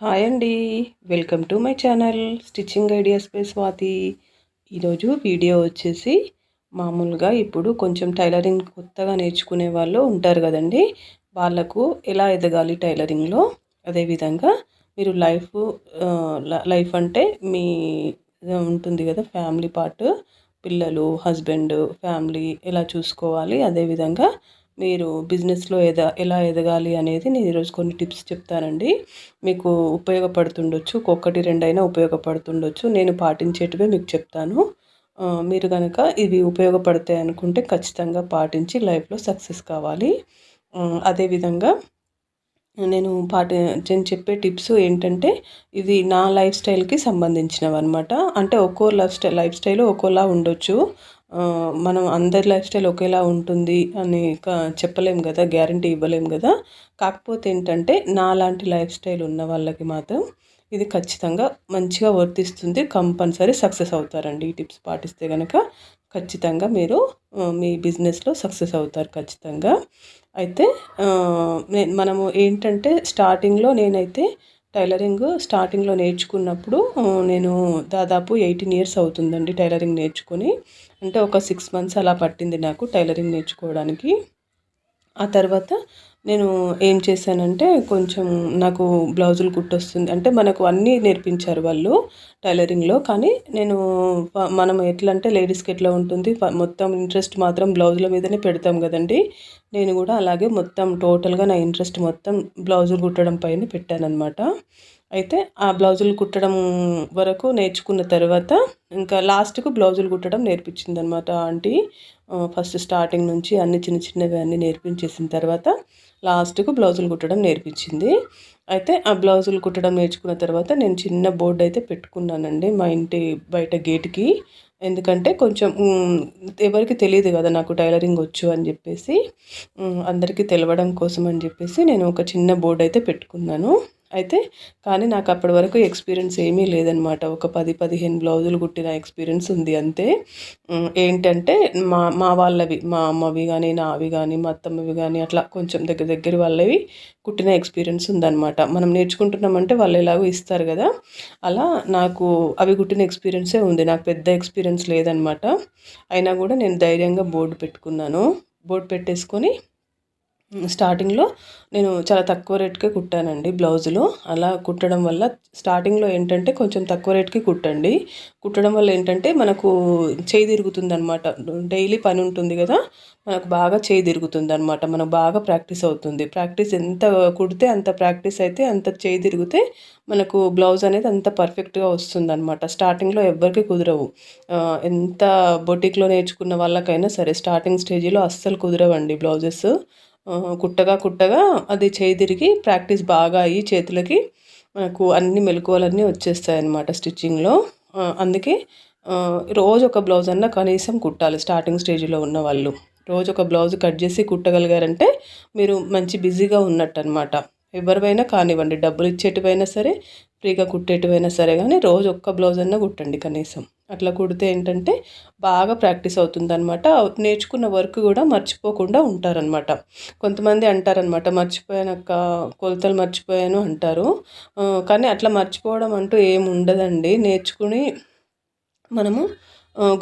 Hi అండి. Welcome to my channel stitching ideas by Swathi. ఈరోజు video వచ్చేసి మామూలుగా ఇప్పుడు కొంచెం టైలరింగ్ కొత్తగా నేర్చుకునే వాళ్ళు ఉంటారు కదండి. వాళ్ళకు ఎలా ఎదగాలి టైలరింగ్లో? అదేవిధంగా మీరు లైఫ్ లైఫ్ అంటే మీ ఉంటుంది కదా ఫ్యామిలీ పార్ట్. పిల్లలు హస్బెండ్ ఫ్యామిలీ ఎలా చూసుకోవాలి? అదేవిధంగా మీరు బిజినెస్లో ఎద ఎలా ఎదగాలి అనేది నేను ఈరోజు కొన్ని టిప్స్ చెప్తానండి. మీకు ఉపయోగపడుతుండొచ్చు ఒక్కొక్కటి రెండైనా ఉపయోగపడుతుండొచ్చు. నేను పాటించేటివే మీకు చెప్తాను. మీరు కనుక ఇవి ఉపయోగపడతాయి అనుకుంటే ఖచ్చితంగా పాటించి లైఫ్లో సక్సెస్ కావాలి. అదేవిధంగా నేను పాటి నేను చెప్పే టిప్స్ ఏంటంటే ఇది నా లైఫ్ స్టైల్కి సంబంధించినవి అనమాట అంటే ఒక్కో లైఫ్ స్టైల్ లైఫ్ స్టైల్ ఒక్కోలా ఉండొచ్చు. మనం అందరి లైఫ్ స్టైల్ ఒకేలా ఉంటుంది అని చెప్పలేం కదా గ్యారంటీ ఇవ్వలేం కదా. కాకపోతే ఏంటంటే నాలాంటి లైఫ్ స్టైల్ ఉన్న వాళ్ళకి మాత్రం ఇది ఖచ్చితంగా మంచిగా వర్తిస్తుంది. కంపల్సరీ సక్సెస్ అవుతారండి. ఈ టిప్స్ పాటిస్తే కనుక ఖచ్చితంగా మీరు మీ బిజినెస్లో సక్సెస్ అవుతారు ఖచ్చితంగా. అయితే మనము ఏంటంటే స్టార్టింగ్లో నేనైతే టైలరింగ్ స్టార్టింగ్లో నేర్చుకున్నప్పుడు నేను దాదాపు ఎయిటీన్ ఇయర్స్ అవుతుందండి టైలరింగ్ నేర్చుకొని. అంటే ఒక సిక్స్ మంత్స్ అలా పట్టింది నాకు టైలరింగ్ నేర్చుకోవడానికి. ఆ తర్వాత నేను ఏం చేశానంటే కొంచెం నాకు బ్లౌజులు కుట్టొస్తుంది. అంటే మనకు అన్నీ నేర్పించారు వాళ్ళు టైలరింగ్లో. కానీ నేను మనం ఎట్లా అంటే లేడీస్కి ఎట్లా ఉంటుంది మొత్తం ఇంట్రెస్ట్ మాత్రం బ్లౌజుల మీదనే పెడతాం కదండి. నేను కూడా అలాగే మొత్తం టోటల్గా నా ఇంట్రెస్ట్ మొత్తం బ్లౌజులు కుట్టడం పైన పెట్టానమాట అయితే ఆ బ్లౌజులు కుట్టడం వరకు నేర్చుకున్న తర్వాత ఇంకా లాస్ట్కు బ్లౌజులు కుట్టడం నేర్పించింది అనమాట ఆంటీ ఫస్ట్ స్టార్టింగ్ నుంచి అన్ని చిన్న చిన్నవి అన్నీ నేర్పించేసిన తర్వాత లాస్ట్కు బ్లౌజులు కుట్టడం నేర్పించింది. అయితే ఆ బ్లౌజులు కుట్టడం నేర్చుకున్న తర్వాత నేను చిన్న బోర్డు అయితే పెట్టుకున్నానండి మా ఇంటి బయట గేట్కి. ఎందుకంటే కొంచెం ఎవరికి తెలియదు కదా నాకు టైలరింగ్ వచ్చు అని చెప్పేసి అందరికీ తెలవడం కోసం అని చెప్పేసి నేను ఒక చిన్న బోర్డు అయితే పెట్టుకున్నాను. అయితే కానీ నాకు అప్పటి వరకు ఎక్స్పీరియన్స్ ఏమీ లేదనమాట ఒక పది పదిహేను బ్లౌజులు కుట్టిన ఎక్స్పీరియన్స్ ఉంది. అంతే ఏంటంటే మా మా వాళ్ళవి మా అమ్మవి కానీ నావి కానీ మా అత్తమ్మవి కానీ అట్లా కొంచెం దగ్గర దగ్గర వాళ్ళవి కుట్టిన ఎక్స్పీరియన్స్ ఉందన్నమాట. మనం నేర్చుకుంటున్నామంటే వాళ్ళు ఎలాగో ఇస్తారు కదా. అలా నాకు అవి కుట్టిన ఎక్స్పీరియన్సే ఉంది. నాకు పెద్ద ఎక్స్పీరియన్స్ లేదనమాట అయినా కూడా నేను ధైర్యంగా బోర్డు పెట్టుకున్నాను. బోర్డు పెట్టేసుకొని స్టార్టింగ్లో నేను చాలా తక్కువ రేట్కే కుట్టానండి బ్లౌజులు. అలా కుట్టడం వల్ల స్టార్టింగ్లో ఏంటంటే కొంచెం తక్కువ రేట్కి కుట్టండి. కుట్టడం వల్ల ఏంటంటే మనకు చేయి తిరుగుతుంది అనమాట డైలీ పని ఉంటుంది కదా మనకు బాగా చేయి తిరుగుతుంది అనమాట మనకు బాగా ప్రాక్టీస్ అవుతుంది. ప్రాక్టీస్ ఎంత కుడితే అంత ప్రాక్టీస్ అయితే అంత చేయి తిరిగితే మనకు బ్లౌజ్ అనేది అంత పర్ఫెక్ట్గా వస్తుంది అనమాట స్టార్టింగ్లో ఎవ్వరికి కుదరవు. ఎంత బొటిక్లో నేర్చుకున్న వాళ్ళకైనా సరే స్టార్టింగ్ స్టేజ్లో అస్సలు కుదరవండి బ్లౌజెస్. కుట్టగా కుట్టగా అది చేయి తిరిగి ప్రాక్టీస్ బాగా అయ్యి చేతులకి మనకు అన్ని మెలకువలన్నీ వచ్చేస్తాయి అన్నమాట స్టిచ్చింగ్లో అందుకే రోజు ఒక బ్లౌజ్ అన్న కనీసం కుట్టాలి స్టార్టింగ్ స్టేజ్లో ఉన్న వాళ్ళు. రోజు ఒక బ్లౌజ్ కట్ చేసి కుట్టగలిగారంటే మీరు మంచి బిజీగా ఉన్నట్టు అనమాట ఎవరివైనా కానివ్వండి డబ్బులు ఇచ్చేటివైనా సరే ఫ్రీగా కుట్టేటివైనా సరే కానీ రోజు ఒక్క బ్లౌజ్ అన్నా కుట్టండి కనీసం. అట్లా కుడితే ఏంటంటే బాగా ప్రాక్టీస్ అవుతుంది అనమాట నేర్చుకున్న వర్క్ కూడా మర్చిపోకుండా ఉంటారనమాట కొంతమంది అంటారనమాట మర్చిపోయానక్క కొలతలు మర్చిపోయాను అంటారు. కానీ అట్లా మర్చిపోవడం అంటూ ఏమి ఉండదండి నేర్చుకుని మనము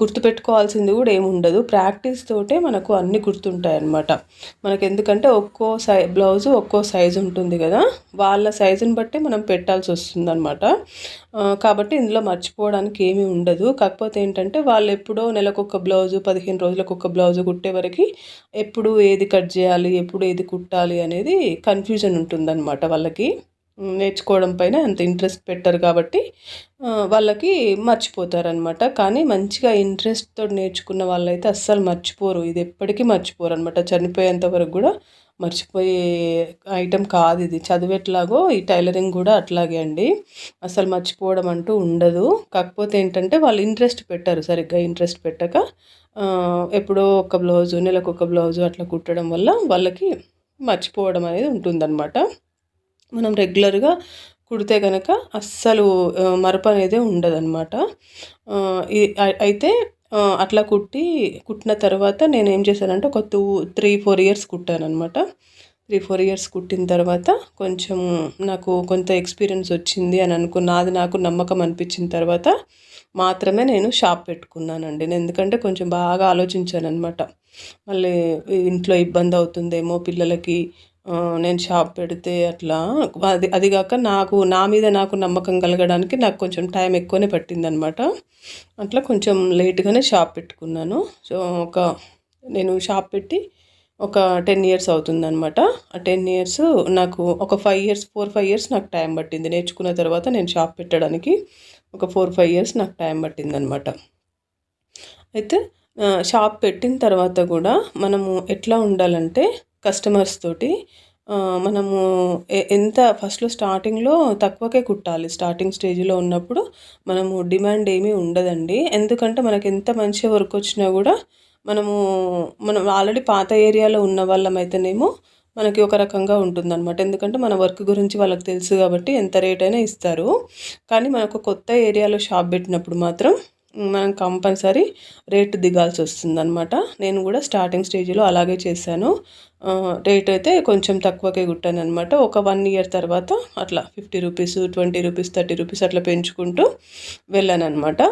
గుర్తుపెట్టుకోవాల్సింది కూడా ఏముండదు. ప్రాక్టీస్ తోటే మనకు అన్నీ గుర్తుంటాయి అన్నమాట మనకు ఎందుకంటే ఒక్కో సై బ్లౌజు ఒక్కో సైజు ఉంటుంది కదా. వాళ్ళ సైజుని బట్టి మనం పెట్టాల్సి వస్తుంది అనమాట కాబట్టి ఇందులో మర్చిపోవడానికి ఏమీ ఉండదు. కాకపోతే ఏంటంటే వాళ్ళు ఎప్పుడో నెలకొక బ్లౌజు పదిహేను రోజులకు ఒక బ్లౌజు కుట్టే వరకు ఎప్పుడు ఏది కట్ చేయాలి ఎప్పుడు ఏది కుట్టాలి అనేది కన్ఫ్యూజన్ ఉంటుందన్నమాట వాళ్ళకి. నేర్చుకోవడం పైన అంత ఇంట్రెస్ట్ పెట్టరు కాబట్టి వాళ్ళకి మర్చిపోతారనమాట కానీ మంచిగా ఇంట్రెస్ట్తో నేర్చుకున్న వాళ్ళైతే అస్సలు మర్చిపోరు. ఇది ఎప్పటికీ మర్చిపోరు అనమాట చనిపోయేంత వరకు కూడా మర్చిపోయే ఐటెం కాదు ఇది. చదివేట్లాగో ఈ టైలరింగ్ కూడా అట్లాగే అండి. అసలు మర్చిపోవడం అంటూ ఉండదు. కాకపోతే ఏంటంటే వాళ్ళు ఇంట్రెస్ట్ పెట్టారు. సరిగ్గా ఇంట్రెస్ట్ పెట్టక ఎప్పుడో ఒక బ్లౌజు నెలకు ఒక బ్లౌజు అట్లా కుట్టడం వల్ల వాళ్ళకి మర్చిపోవడం అనేది ఉంటుందన్నమాట. మనం రెగ్యులర్గా కుడితే కనుక అస్సలు మరపు అనేది ఉండదన్నమాట. అయితే అట్లా కుట్టి కుట్టిన తర్వాత నేను ఏం చేశానంటే ఒక టూ త్రీ ఫోర్ ఇయర్స్ కుట్టాను అనమాట త్రీ ఫోర్ ఇయర్స్ కుట్టిన తర్వాత కొంచెం నాకు కొంత ఎక్స్పీరియన్స్ వచ్చింది అని అనుకున్న అది నాకు నమ్మకం అనిపించిన తర్వాత మాత్రమే నేను షాప్ పెట్టుకున్నానండి. నేను ఎందుకంటే కొంచెం బాగా ఆలోచించాను అనమాట మళ్ళీ ఇంట్లో ఇబ్బంది అవుతుందేమో పిల్లలకి నేను షాప్ పెడితే అట్లా అది అది కాక నాకు నా మీద నాకు నమ్మకం కలగడానికి నాకు కొంచెం టైం ఎక్కువనే పట్టిందనమాట. అట్లా కొంచెం లేట్గానే షాప్ పెట్టుకున్నాను. సో ఒక నేను షాప్ పెట్టి ఒక టెన్ ఇయర్స్ అవుతుందనమాట. ఆ టెన్ ఇయర్స్ నాకు ఒక five years four five years నాకు టైం పట్టింది. నేర్చుకున్న తర్వాత నేను షాప్ పెట్టడానికి ఒక ఫోర్ ఫైవ్ ఇయర్స్ నాకు టైం పట్టిందనమాట. అయితే షాప్ పెట్టిన తర్వాత కూడా మనము ఎట్లా ఉండాలంటే కస్టమర్స్ తోటి మనము ఎంత ఫస్ట్లో స్టార్టింగ్లో తక్కువకే కుట్టాలి. స్టార్టింగ్ స్టేజ్లో ఉన్నప్పుడు మనము డిమాండ్ ఏమీ ఉండదండి. ఎందుకంటే మనకి ఎంత మంచిగా వర్క్ వచ్చినా కూడా మనము మనం ఆల్రెడీ పాత ఏరియాలో ఉన్న వాళ్ళం అయితేనేమో మనకి ఒక రకంగా ఉంటుందన్నమాట. ఎందుకంటే మన వర్క్ గురించి వాళ్ళకి తెలుసు కాబట్టి ఎంత రేట్ అయినా ఇస్తారు. కానీ మనకు కొత్త ఏరియాలో షాప్ పెట్టినప్పుడు మాత్రం మనం కంపల్సరీ రేట్ దిగాల్సి వస్తుందనమాట నేను కూడా స్టార్టింగ్ స్టేజ్లో అలాగే చేశాను. రేట్ అయితే కొంచెం తక్కువకే కుట్టాను అనమాట ఒక వన్ ఇయర్ తర్వాత అట్లా fifty rupees twenty rupees thirty rupees అట్లా పెంచుకుంటూ వెళ్ళాను అనమాట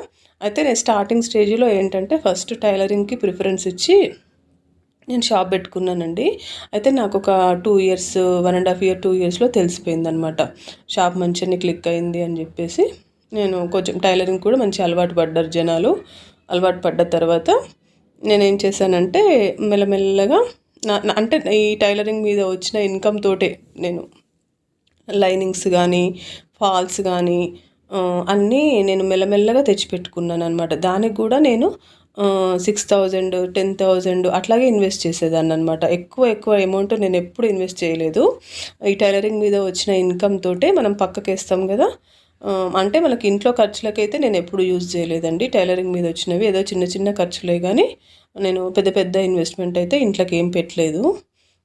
అయితే నేను స్టార్టింగ్ స్టేజ్లో ఏంటంటే ఫస్ట్ టైలరింగ్కి ప్రిఫరెన్స్ ఇచ్చి నేను షాప్ పెట్టుకున్నానండి. అయితే నాకు ఒక two years one and half year two ఇయర్స్లో తెలిసిపోయింది అనమాట షాప్ మంచిగా క్లిక్ అయింది అని చెప్పేసి. నేను కొంచెం టైలరింగ్ కూడా మంచి అలవాటు పడ్డారు జనాలు. అలవాటు పడ్డ తర్వాత నేనేం చేశానంటే మెల్లమెల్లగా నా అంటే ఈ టైలరింగ్ మీద వచ్చిన ఇన్కమ్ తోటే నేను లైనింగ్స్ కానీ ఫాల్స్ కానీ అన్నీ నేను మెల్లమెల్లగా తెచ్చిపెట్టుకున్నాను అనమాట దానికి కూడా నేను సిక్స్ థౌజండ్ టెన్ థౌజండ్ అట్లాగే ఇన్వెస్ట్ చేసేదాన్ని అనమాట ఎక్కువ ఎక్కువ అమౌంట్ నేను ఎప్పుడు ఇన్వెస్ట్ చేయలేదు. ఈ టైలరింగ్ మీద వచ్చిన ఇన్కమ్ తోటే మనం పక్కకేస్తాం కదా అంటే మనకి ఇంట్లో ఖర్చులకైతే నేను ఎప్పుడు యూజ్ చేయలేదండి. టైలరింగ్ మీద వచ్చినవి ఏదో చిన్న చిన్న ఖర్చులే కానీ నేను పెద్ద పెద్ద ఇన్వెస్ట్మెంట్ అయితే ఇంట్లోకి ఏం పెట్టలేదు.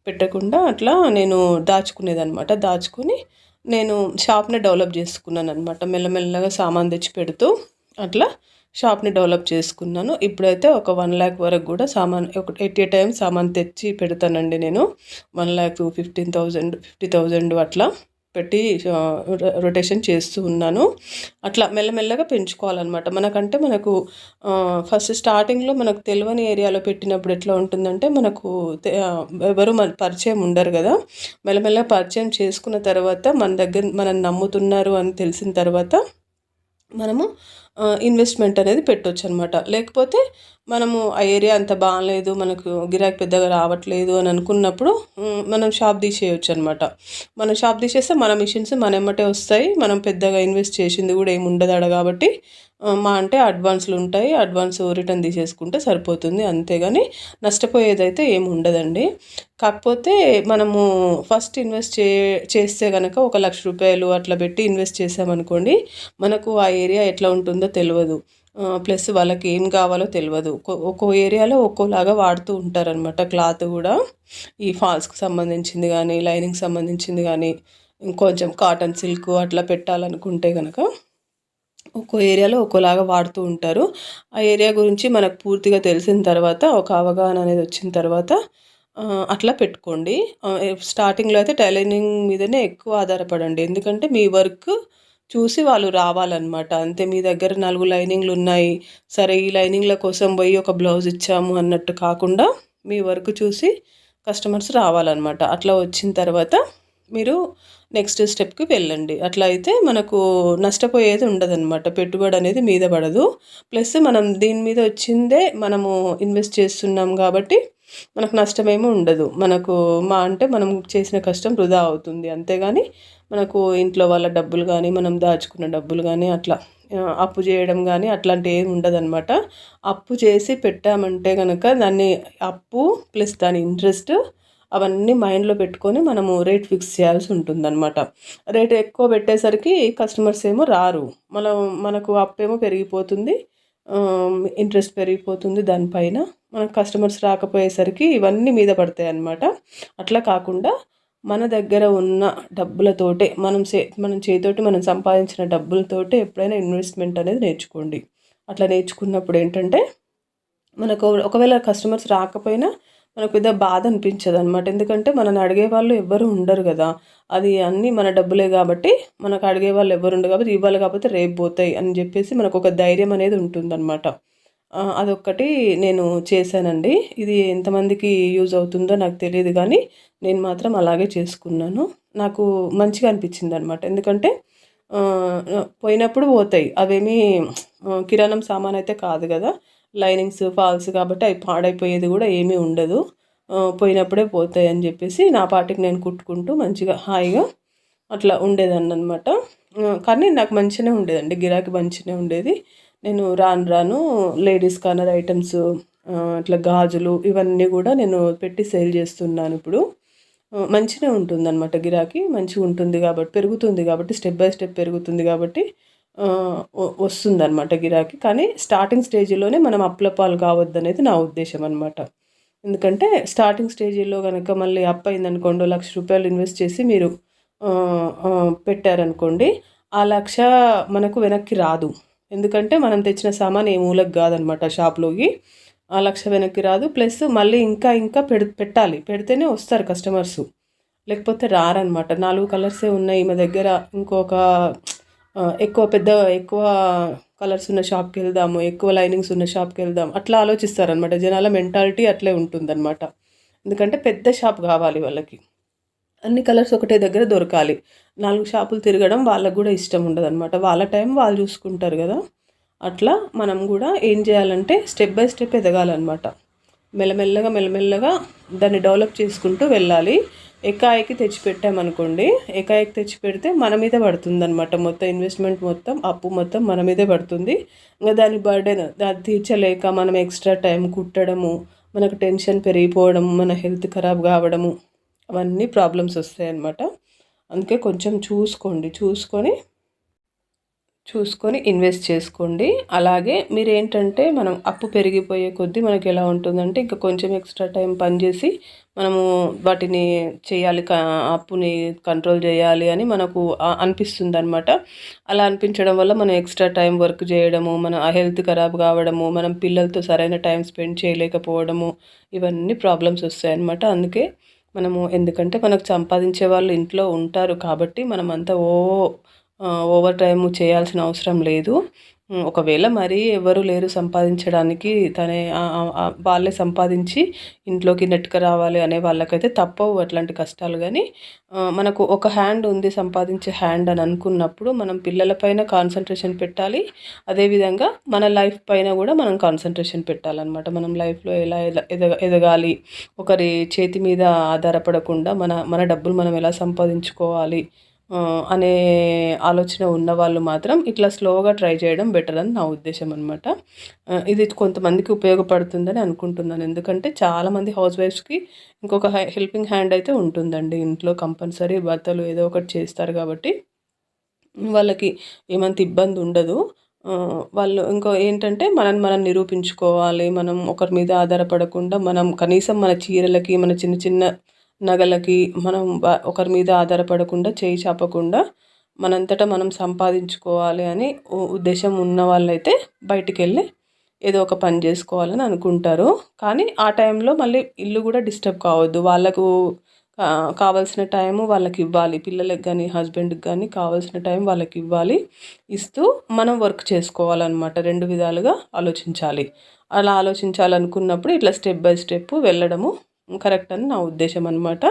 పెట్టకుండా అట్లా నేను దాచుకునేదనమాట దాచుకుని నేను షాప్ని డెవలప్ చేసుకున్నాను అనమాట మెల్లమెల్లగా సామాన్ తెచ్చి పెడుతూ అట్లా షాప్ని డెవలప్ చేసుకున్నాను. ఇప్పుడైతే ఒక వన్ ల్యాక్ వరకు కూడా సామాన్ ఒక ఎట్ ఏ టైం సామాన్ తెచ్చి పెడతానండి నేను. One lakh fifteen thousand fifty thousand అట్లా. పెట్టి రొటేషన్ చేస్తూ ఉన్నాను. అట్లా మెల్లమెల్లగా పెంచుకోవాలన్నమాట. మనకంటే మనకు ఫస్ట్ స్టార్టింగ్లో మనకు తెలియని ఏరియాలో పెట్టినప్పుడు ఎట్లా ఉంటుందంటే మనకు ఎవరు మన పరిచయం ఉండరు కదా. మెల్లమెల్లగా పరిచయం చేసుకున్న తర్వాత మన దగ్గర మనం నమ్ముతున్నారు అని తెలిసిన తర్వాత మనము ఇన్వెస్ట్మెంట్ అనేది పెట్టొచ్చు అనమాట లేకపోతే మనము ఆ ఏరియా అంత బాగాలేదు మనకు గిరాకీ పెద్దగా రావట్లేదు అని అనుకున్నప్పుడు మనం షాప్ తీసేయచ్చు అనమాట మనం షాప్ తీసేస్తే మన మిషన్స్ మన ఎమ్మటే వస్తాయి. మనం పెద్దగా ఇన్వెస్ట్ చేసింది కూడా ఏమి ఉండదు అడ కాబట్టి మా అంటే అడ్వాన్స్లు ఉంటాయి. అడ్వాన్స్ రిటర్న్ తీసేసుకుంటే సరిపోతుంది. అంతేగాని నష్టపోయేదైతే ఏమి ఉండదండి. కాకపోతే మనము ఫస్ట్ ఇన్వెస్ట్ చే చేస్తే కనుక ఒక లక్ష రూపాయలు అట్లా పెట్టి ఇన్వెస్ట్ చేసామనుకోండి మనకు ఆ ఏరియా ఎట్లా ఉంటుందో తెలియదు. ప్లస్ వాళ్ళకి ఏం కావాలో తెలియదు ఒక్కో ఏరియాలో ఒక్కోలాగా వాడుతూ ఉంటారనమాట క్లాత్ కూడా. ఈ ఫాల్స్కి సంబంధించింది కానీ లైనింగ్ సంబంధించింది కానీ ఇంకొంచెం కాటన్ సిల్క్ అట్లా పెట్టాలనుకుంటే కనుక ఒక్కో ఏరియాలో ఒక్కోలాగా వాడుతూ ఉంటారు. ఆ ఏరియా గురించి మనకు పూర్తిగా తెలిసిన తర్వాత ఒక అవగాహన అనేది వచ్చిన తర్వాత అట్లా పెట్టుకోండి. స్టార్టింగ్లో అయితే టైలరింగ్ మీదనే ఎక్కువ ఆధారపడండి. ఎందుకంటే మీ వర్క్ చూసి వాళ్ళు రావాలన్నమాట. అంతే మీ దగ్గర నాలుగు లైనింగ్లు ఉన్నాయి. సరే ఈ లైనింగ్ల కోసం పోయి ఒక బ్లౌజ్ ఇచ్చాము అన్నట్టు కాకుండా మీ వర్క్ చూసి కస్టమర్స్ రావాలన్నమాట. అట్లా వచ్చిన తర్వాత మీరు నెక్స్ట్ స్టెప్కి వెళ్ళండి. అట్లా అయితే మనకు నష్టపోయేది ఉండదన్నమాట. పెట్టుబడి అనేది మీద పడదు. ప్లస్ మనం దీని మీద వచ్చిందే మనము ఇన్వెస్ట్ చేస్తున్నాం కాబట్టి మనకు నష్టమేమీ ఉండదు. మనకు మా అంటే మనం చేసిన కష్టం వృధా అవుతుంది. అంతేగాని మనకు ఇంట్లో వాళ్ళ డబ్బులు కానీ మనం దాచుకున్న డబ్బులు కానీ అట్లా అప్పు చేయడం కానీ అట్లాంటి ఏమి ఉండదన్నమాట. అప్పు చేసి పెట్టామంటే కనుక దాన్ని అప్పు ప్లస్ దాని ఇంట్రెస్ట్ అవన్నీ మైండ్లో పెట్టుకొని మనము రేట్ ఫిక్స్ చేయాల్సి ఉంటుందన్నమాట. రేట్ ఎక్కువ పెట్టేసరికి కస్టమర్స్ ఏమో రారు. మనం మనకు అప్పేమో పెరిగిపోతుంది ఇంట్రెస్ట్ పెరిగిపోతుంది దానిపైన. మనకు కస్టమర్స్ రాకపోయేసరికి ఇవన్నీ మీద పడతాయి అన్నమాట అట్లా కాకుండా మన దగ్గర ఉన్న డబ్బులతోటే మనం సే మనం చేతోటి మనం సంపాదించిన డబ్బులతోటే ఎప్పుడైనా ఇన్వెస్ట్మెంట్ అనేది నేర్చుకోండి. అట్లా నేర్చుకున్నప్పుడు ఏంటంటే మనకు ఒకవేళ కస్టమర్స్ రాకపోయినా మనకు పెద్ద బాధ అనిపించదు అనమాట ఎందుకంటే మనని అడిగే వాళ్ళు ఎవ్వరు ఉండరు కదా. అది అన్నీ మన డబ్బులే కాబట్టి మనకు అడిగే వాళ్ళు ఎవరు ఉండరు కాబట్టి ఇవ్వాలి కాకపోతే రేపు పోతాయి అని చెప్పేసి మనకు ఒక ధైర్యం అనేది ఉంటుందన్నమాట. అదొక్కటి నేను చేశానండి. ఇది ఎంతమందికి యూజ్ అవుతుందో నాకు తెలియదు కానీ నేను మాత్రం అలాగే చేసుకున్నాను. నాకు మంచిగా అనిపించింది అనమాట ఎందుకంటే పోయినప్పుడు పోతాయి. అవేమీ కిరాణం సామాన్ అయితే కాదు కదా. లైనింగ్స్ ఫాల్స్ కాబట్టి అవి పాడైపోయేది కూడా ఏమీ ఉండదు. పోయినప్పుడే పోతాయి అని చెప్పేసి నా పాటికి నేను కుట్టుకుంటూ మంచిగా హాయిగా అట్లా ఉండేదాన్ని అనమాట కానీ నాకు మంచిగానే ఉండేదండి. గిరాకీ మంచిగానే ఉండేది. నేను రాను రాను లేడీస్ కార్నర్ ఐటమ్స్ అట్లా గాజులు ఇవన్నీ కూడా నేను పెట్టి సేల్ చేస్తున్నాను ఇప్పుడు. మంచిగా ఉంటుంది అనమాట గిరాకీ. మంచిగా ఉంటుంది కాబట్టి పెరుగుతుంది కాబట్టి స్టెప్ బై స్టెప్ పెరుగుతుంది కాబట్టి వస్తుంది అనమాట గిరాకీ. కానీ స్టార్టింగ్ స్టేజ్లోనే మనం అప్లపాలు కావద్దు అనేది నా ఉద్దేశం అనమాట ఎందుకంటే స్టార్టింగ్ స్టేజీల్లో కనుక మళ్ళీ అప్ అయిందనుకోండి లక్ష రూపాయలు ఇన్వెస్ట్ చేసి మీరు పెట్టారనుకోండి ఆ లక్ష మనకు వెనక్కి రాదు. ఎందుకంటే మనం తెచ్చిన సామాన్ ఏ మూలకు కాదనమాట షాప్లోకి. ఆ లక్ష వెనక్కి రాదు. ప్లస్ మళ్ళీ ఇంకా ఇంకా పెడ పెట్టాలి. పెడితేనే వస్తారు కస్టమర్స్. లేకపోతే రారనమాట నాలుగు కలర్సే ఉన్నాయి మా దగ్గర. ఇంకొక ఎక్కువ పెద్ద ఎక్కువ కలర్స్ ఉన్న షాప్కి వెళ్దాము. ఎక్కువ లైనింగ్స్ ఉన్న షాప్కి వెళ్దాం అట్లా ఆలోచిస్తారనమాట జనాల మెంటాలిటీ అట్లే ఉంటుందన్నమాట. ఎందుకంటే పెద్ద షాప్ కావాలి వాళ్ళకి. అన్ని కలర్స్ ఒకటే దగ్గర దొరకాలి. నాలుగు షాపులు తిరగడం వాళ్ళకు కూడా ఇష్టం ఉండదు అనమాట వాళ్ళ టైం వాళ్ళు చూసుకుంటారు కదా. అట్లా మనం కూడా ఏం చేయాలంటే స్టెప్ బై స్టెప్ ఎదగాలన్నమాట. మెల్లమెల్లగా మెల్లమెల్లగా దాన్ని డెవలప్ చేసుకుంటూ వెళ్ళాలి. ఎకాయికి తెచ్చిపెట్టామనుకోండి ఎకాయికి తెచ్చిపెడితే మన మీద పడుతుంది అనమాట మొత్తం ఇన్వెస్ట్మెంట్ మొత్తం అప్పు మొత్తం మన మీదే పడుతుంది. ఇంకా దాని బర్డెన్ అది తీర్చలేక మనం ఎక్స్ట్రా టైం కుట్టడము మనకు టెన్షన్ పెరిగిపోవడం మన హెల్త్ ఖరాబ్ కావడము అవన్నీ ప్రాబ్లమ్స్ వస్తాయి అన్నమాట అందుకే కొంచెం చూసుకోండి. చూసుకొని చూసుకొని ఇన్వెస్ట్ చేసుకోండి. అలాగే మీరు ఏంటంటే మనం అప్పు పెరిగిపోయే కొద్దీ మనకి ఎలా ఉంటుందంటే ఇంకా కొంచెం ఎక్స్ట్రా టైం పనిచేసి మనము వాటిని చేయాలి అప్పుని కంట్రోల్ చేయాలి అని మనకు అనిపిస్తుంది అనమాట అలా అనిపించడం వల్ల మనం ఎక్స్ట్రా టైం వర్క్ చేయడము మన హెల్త్ ఖరాబ్ కావడము మనం పిల్లలతో సరైన టైం స్పెండ్ చేయలేకపోవడము ఇవన్నీ ప్రాబ్లమ్స్ వస్తాయన్నమాట. అందుకే మనము ఎందుకంటే మనకు సంపాదించే వాళ్ళు ఇంట్లో ఉంటారు కాబట్టి మనం ఓ ఓవర్ టైం చేయాల్సిన అవసరం లేదు. ఒకవేళ మరీ ఎవరు లేరు సంపాదించడానికి తనే వాళ్ళే సంపాదించి ఇంట్లోకి నెట్క రావాలి అనే వాళ్ళకైతే తప్పవు అట్లాంటి కష్టాలు. కానీ మనకు ఒక హ్యాండ్ ఉంది సంపాదించే హ్యాండ్ అని అనుకున్నప్పుడు మనం పిల్లలపైన కాన్సన్ట్రేషన్ పెట్టాలి. అదేవిధంగా మన లైఫ్ పైన కూడా మనం కాన్సన్ట్రేషన్ పెట్టాలన్నమాట. మనం లైఫ్లో ఎలా ఎదగ ఎదగాలి? ఒకరి చేతి మీద ఆధారపడకుండా మన మన డబ్బులు మనం ఎలా సంపాదించుకోవాలి? అనే ఆలోచన ఉన్న వాళ్ళు మాత్రం ఇట్లా స్లోగా ట్రై చేయడం బెటర్ అని నా ఉద్దేశం అనమాట ఇది కొంతమందికి ఉపయోగపడుతుందని అనుకుంటున్నాను. ఎందుకంటే చాలామంది హౌస్ వైఫ్స్కి ఇంకొక హెల్పింగ్ హ్యాండ్ అయితే ఉంటుందండి. ఇంట్లో కంపల్సరీ భర్తలు ఏదో ఒకటి చేస్తారు కాబట్టి వాళ్ళకి ఏమంత ఇబ్బంది ఉండదు. వాళ్ళు ఇంకో ఏంటంటే మనం మనం నిరూపించుకోవాలి. మనం ఒకరి మీద ఆధారపడకుండా మనం కనీసం మన చీరలకి మన చిన్న చిన్న నగలకి మనం ఒకరి మీద ఆధారపడకుండా చేయి చాపకుండా మనంతటా మనం సంపాదించుకోవాలి అని ఉద్దేశం ఉన్న వాళ్ళైతే బయటికి వెళ్ళి ఏదో ఒక పని చేసుకోవాలని అనుకుంటారు. కానీ ఆ టైంలో మళ్ళీ ఇల్లు కూడా డిస్టర్బ్ కావద్దు. వాళ్ళకు కావాల్సిన టైము వాళ్ళకి ఇవ్వాలి. పిల్లలకి కానీ హస్బెండ్కి కానీ కావాల్సిన టైం వాళ్ళకి ఇవ్వాలి. ఇస్తూ మనం వర్క్ చేసుకోవాలన్నమాట. రెండు విధాలుగా ఆలోచించాలి. అలా ఆలోచించాలనుకున్నప్పుడు ఇట్లా స్టెప్ బై స్టెప్ వెళ్ళడము కరెక్ట్ అని నా ఉద్దేశం అనమాట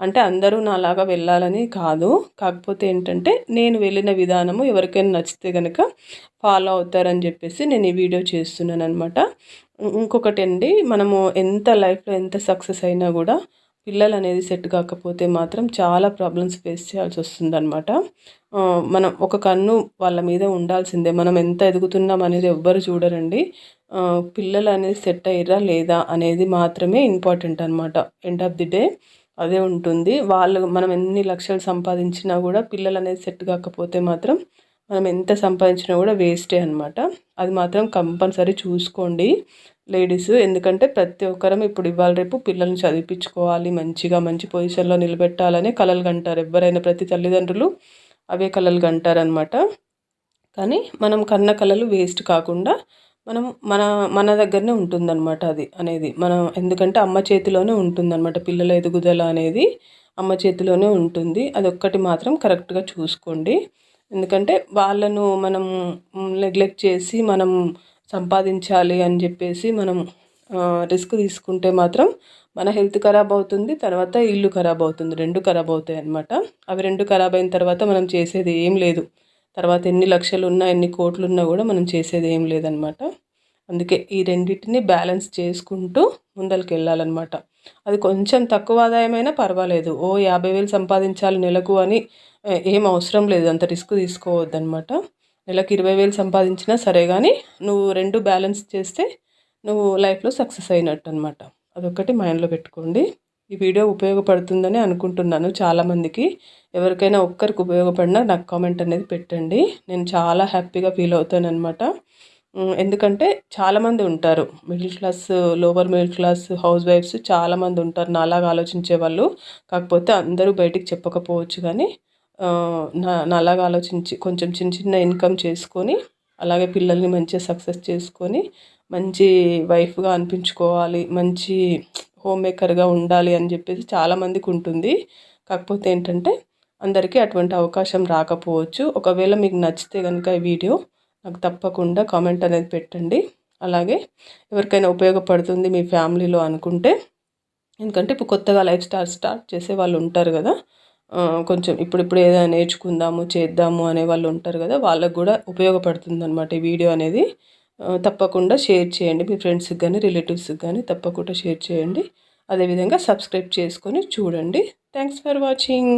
అంటే అందరూ నాలాగా వెళ్ళాలని కాదు. కాకపోతే ఏంటంటే నేను వెళ్ళిన విధానము ఎవరికైనా నచ్చితే కనుక ఫాలో అవుతారని చెప్పేసి నేను ఈ వీడియో చేస్తున్నాను అనమాట ఇంకొకటి అండి మనము ఎంత లైఫ్లో ఎంత సక్సెస్ అయినా కూడా పిల్లలు అనేది సెట్ కాకపోతే మాత్రం చాలా ప్రాబ్లమ్స్ ఫేస్ చేయాల్సి వస్తుందన్నమాట. మనం ఒక కన్ను వాళ్ళ మీద ఉండాల్సిందే. మనం ఎంత ఎదుగుతున్నాం అనేది ఎవ్వరు చూడరండి. పిల్లలు అనేది సెట్ అయ్యారా లేదా అనేది మాత్రమే ఇంపార్టెంట్ అనమాట ఎండ్ ఆఫ్ ది డే అదే ఉంటుంది. వాళ్ళు మనం ఎన్ని లక్షలు సంపాదించినా కూడా పిల్లలు అనేది సెట్ కాకపోతే మాత్రం మనం ఎంత సంపాదించినా కూడా వేస్టే అనమాట అది మాత్రం కంపల్సరీ చూసుకోండి లేడీస్. ఎందుకంటే ప్రతి ఒక్కరం ఇప్పుడు ఇవాళ రేపు పిల్లల్ని చదివించుకోవాలి మంచిగా మంచి పొజిషన్లో నిలబెట్టాలనే కలలు కంటారు. ఎవరైనా ప్రతి తల్లిదండ్రులు అవే కలలు కంటారనమాట కానీ మనం కన్న కళలు వేస్ట్ కాకుండా మనం మన మన దగ్గరనే ఉంటుందన్నమాట అది అనేది. మనం ఎందుకంటే అమ్మ చేతిలోనే ఉంటుందన్నమాట. పిల్లల ఎదుగుదల అనేది అమ్మ చేతిలోనే ఉంటుంది. అది ఒక్కటి మాత్రం కరెక్ట్గా చూసుకోండి. ఎందుకంటే వాళ్ళను మనం నెగ్లెక్ట్ చేసి మనం సంపాదించాలి అని చెప్పేసి మనం రిస్క్ తీసుకుంటే మాత్రం మన హెల్త్ ఖరాబ్ అవుతుంది తర్వాత ఇల్లు ఖరాబ్ అవుతుంది. రెండు ఖరాబ్ అవుతాయి అన్నమాట. అవి రెండు ఖరాబ్ అయిన తర్వాత మనం చేసేది ఏం లేదు. తర్వాత ఎన్ని లక్షలు ఉన్నా ఎన్ని కోట్లు ఉన్నా కూడా మనం చేసేది ఏం లేదనమాట అందుకే ఈ రెండింటిని బ్యాలెన్స్ చేసుకుంటూ ముందరికి వెళ్ళాలన్నమాట. అది కొంచెం తక్కువ ఆదాయమైనా పర్వాలేదు. ఓ యాభై వేలు సంపాదించాలి నెలకు అని ఏం అవసరం లేదు. అంత రిస్క్ తీసుకోవద్దనమాట నెలకు ఇరవై వేలు సంపాదించినా సరే కానీ నువ్వు రెండు బ్యాలెన్స్ చేస్తే నువ్వు లైఫ్లో సక్సెస్ అయినట్టు అనమాట అదొకటి మైండ్లో పెట్టుకోండి. ఈ వీడియో ఉపయోగపడుతుందని అనుకుంటున్నాను చాలామందికి. ఎవరికైనా ఒక్కరికి ఉపయోగపడినా నాకు కామెంట్ అనేది పెట్టండి. నేను చాలా హ్యాపీగా ఫీల్ అవుతాను అనమాట ఎందుకంటే చాలామంది ఉంటారు. Middle class lower middle class house వైఫ్స్ చాలామంది ఉంటారు. నాలాగా ఆలోచించే వాళ్ళు. కాకపోతే అందరూ బయటికి చెప్పకపోవచ్చు కానీ నాలాగా ఆలోచించి కొంచెం చిన్న చిన్న ఇన్కమ్ చేసుకొని అలాగే పిల్లల్ని మంచిగా సక్సెస్ చేసుకొని మంచి వైఫ్గా అనిపించుకోవాలి మంచి హోమ్ మేకర్గా ఉండాలి అని చెప్పేసి చాలామందికి ఉంటుంది. కాకపోతే ఏంటంటే అందరికీ అటువంటి అవకాశం రాకపోవచ్చు. ఒకవేళ మీకు నచ్చితే కనుక ఈ వీడియో నాకు తప్పకుండా కామెంట్ అనేది పెట్టండి. అలాగే ఎవరికైనా ఉపయోగపడుతుంది మీ ఫ్యామిలీలో అనుకుంటే ఎందుకంటే ఇప్పుడు కొత్తగా లైఫ్ స్టైల్ స్టార్ట్ చేసే వాళ్ళు ఉంటారు కదా కొంచెం ఇప్పుడిప్పుడు ఏదైనా నేర్చుకుందాము చేద్దాము అనే వాళ్ళు ఉంటారు కదా వాళ్ళకు కూడా ఉపయోగపడుతుంది అనమాట ఈ వీడియో అనేది. తప్పకుండా షేర్ చేయండి. మీ ఫ్రెండ్స్కి కానీ రిలేటివ్స్కి కానీ తప్పకుండా షేర్ చేయండి. అదేవిధంగా సబ్స్క్రైబ్ చేసుకొని చూడండి. Thanks for watching.